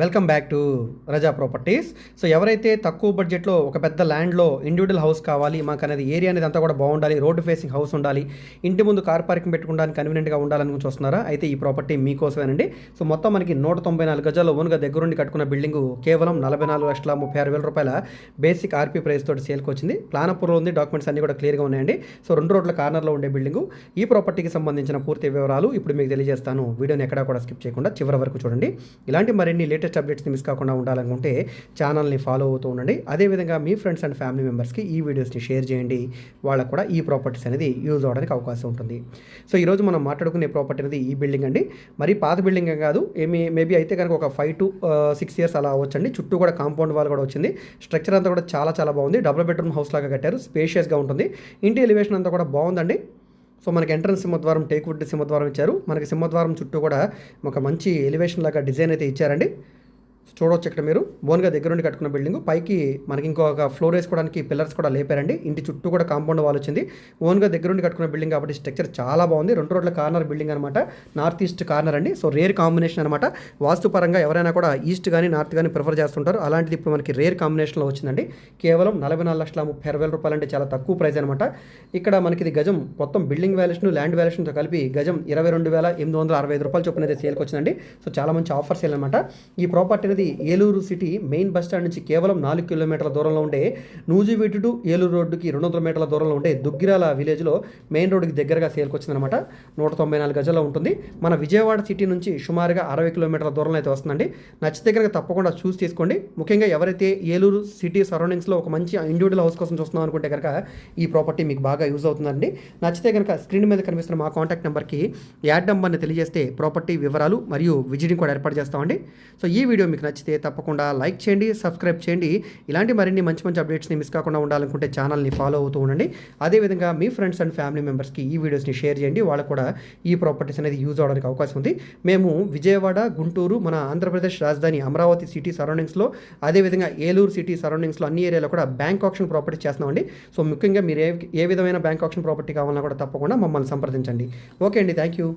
Welcome back to Raza properties. So ఎవరైతే తక్కువ బడ్జెట్లో ఒక పెద్ద ల్యాండ్లో ఇండివిజువల్ హౌస్ కావాలి మాకు అనేది ఏరియా అనేది అంతా కూడా బాగుండాలి రోడ్డు ఫేసింగ్ హౌస్ ఉండాలి ఇంటి ముందు కార్ పార్కింగ్ పెట్టుకోవడానికి కన్వీనియంట్గా ఉండాలని చూస్తున్నారా? అయితే ఈ ప్రాపర్టీ మీకోసమేనండి. సో మొత్తం మనకి నూట తొంభై నాలుగు గజాల ఓన్గా దగ్గరుండి కట్టుకున్న బిల్డింగ్ కేవలం నలభై నాలుగు లక్షల ముప్పై ఆరు వేల రూపాయల బేసిక్ ఆర్పీ ప్రైస్ తోటి సేల్కి వచ్చింది. ప్లాన్ అప్రూవల్ ఉంది డాక్యుమెంట్స్ అన్ని కూడా క్లియర్గా ఉన్నాయండి. సో రెండు రోడ్ల కార్నర్లో ఉండే బిల్డింగ్. ఈ ప్రాపర్టీకి సంబంధించిన పూర్తి వివరాలు ఇప్పుడు మీకు తెలియజేస్తాను. వీడియోని ఎక్కడా కూడా స్కిప్ చేయకుండా చివరి వరకు చూడండి. ఇలాంటి మరిన్ని లేటెస్ట్ అప్డేట్స్ని మిస్ కాకుండా ఉండాలనుకుంటే ఛానల్ని ఫాలో అవుతూ ఉండండి. అదేవిధంగా మీ ఫ్రెండ్స్ అండ్ ఫ్యామిలీ మెంబర్స్కి ఈ వీడియోస్ని షేర్ చేయండి. వాళ్ళకు కూడా ఈ ప్రాపర్టీస్ అనేది యూజ్ అవడానికి అవకాశం ఉంటుంది. సో ఈరోజు మనం మాట్లాడుకునే ప్రాపర్టీ అనేది ఈ బిల్డింగ్ అండి. మరి పాత బిల్డింగ్ కాదు. ఏమి మేబీ అయితే కనుక ఒక ఫైవ్ టు సిక్స్ ఇయర్స్ అలా అవ్వచ్చండి. చుట్టూ కూడా కాంపౌండ్ వాల్ కూడా వచ్చింది. స్ట్రక్చర్ అంతా కూడా చాలా చాలా బాగుంది. డబుల్ బెడ్రూమ్ హౌస్ లాగా కట్టారు. స్పేషియస్గా ఉంటుంది. ఇంటి ఎలివేషన్ అంతా కూడా బాగుందండి. సో మనకి ఎంట్రన్స్ సింహద్వారం టేక్వుడ్ సింహద్వారం ఇచ్చారు. మనకి సింహద్వారం చుట్టూ కూడా ఒక మంచి ఎలివేషన్ లాగా డిజైన్ అయితే ఇచ్చారండి. చూడవచ్చు ఇక్కడ మీరు. బోన్గా దగ్గర నుండి కట్టుకున్న బిల్డింగ్. పైకి మనకి ఇంకొక ఫ్లోర్ వేసుకోవడానికి పిల్లర్స్ కూడా లేపారండి. ఇంటి చుట్టూ కూడా కాంపౌండ్ వాల్ వచ్చింది. ఓన్గా దగ్గర నుండి కట్టుకున్న బిల్డింగ్ కాబట్టి స్ట్రక్చర్ చాలా బాగుంది. రెండు రోడ్ల కార్నర్ బిల్డింగ్ అనమాట నార్త్ ఈస్ట్ కార్నర్ అండి. సో రేర్ కాంబినేషన్ అనమాట వాస్తు పరంగా ఎవరైనా కూడా ఈస్ట్ కానీ నార్త్ కానీ ప్రిఫర్ చేస్తుంటారు. అలాంటిది ఇప్పుడు మనకి రేర్ కాంబినేషన్లో వచ్చిందండి. కేవలం నలభై నాలుగు లక్షల ముప్పై ఆరు వేల రూపాయలు అంటే చాలా తక్కువ ప్రైస్ అనమాట ఇక్కడ మనకి ఇది గజం మొత్తం బిల్డింగ్ వాల్యూషన్ ల్యాండ్ వాల్యూషన్తో కలిపి గజం ఇరవై రెండు వేల ఎనిమిది వందల అరవై ఐదు రూపాయలు చొప్పున అయితే సేల్కి వచ్చిందండి. సో చాలా మంచి ఆఫర్ సేల్ అనమాట ఈ ప్రాపర్టీ అనేది Eluru city main bus stand నుంచి కేవలం నాలుగు కిలోమీటర్ల దూరంలో ఉండే నూజివీటు టు ఏలూరు రోడ్డుకి రెండు వందల మీటర్ల దూరంలో ఉండే దుగ్గిరాల విలేజ్లో మెయిన్ రోడ్డుకి దగ్గరగా సేల్కి వచ్చిందనమాట నూట తొంభై నాలుగు గజాల్లో ఉంటుంది. మన విజయవాడ సిటీ నుంచి సుమారుగా అరవై కిలోమీటర్ల దూరంలో అయితే వస్తుందండి. నచ్చితే కనుక తప్పకుండా చూసి తీసుకోండి. ముఖ్యంగా ఎవరైతే ఏలూరు సిటీ సరౌండింగ్స్లో ఒక మంచి ఇండివిజువల్ హౌస్ కోసం చూస్తున్నాం అనుకుంటే కనుక ఈ ప్రాపర్టీ మీకు బాగా యూజ్ అవుతుందండి. నచ్చితే కనుక స్క్రీన్ మీద కనిపిస్తున్న మా కాంటాక్ట్ నెంబర్కి యాడ్ నెంబర్ని తెలియజేస్తే ప్రాపర్టీ వివరాలు మరియు విజిటింగ్ కూడా ఏర్పాటు చేస్తామండి. సో ఈ వీడియో మీకు నచ్చితే తప్పకుండా లైక్ చేయండి సబ్స్క్రైబ్ చేయండి. ఇలాంటి మరిన్ని మంచి మంచి అప్డేట్స్ని మిస్ కాకుండా ఉండాలనుకుంటే ఛానల్ని ఫాలో అవుతూ ఉండండి. అదేవిధంగా మీ ఫ్రెండ్స్ అండ్ ఫ్యామిలీ మెంబర్స్కి ఈ వీడియోస్ని షేర్ చేయండి. వాళ్ళకు కూడా ఈ ప్రాపర్టీస్ అనేది యూజ్ అవడానికి అవకాశం ఉంది. మేము విజయవాడ గుంటూరు మన ఆంధ్రప్రదేశ్ రాజధాని అమరావతి సిటీ సరౌండింగ్స్లో అదేవిధంగా ఏలూరు సిటీ సరౌండింగ్స్లో అన్ని ఏరియాలో కూడా బ్యాంక్ ఆప్షన్ ప్రాపర్టీస్ చేస్తామండి సో ముఖ్యంగా మీరు ఏ ఏ విధమైన బ్యాంక్ ఆప్షన్ ప్రాపర్టీ కావాలన్నా కూడా తప్పకుండా మమ్మల్ని సంప్రదించండి. ఓకే అండి థ్యాంక్ యూ.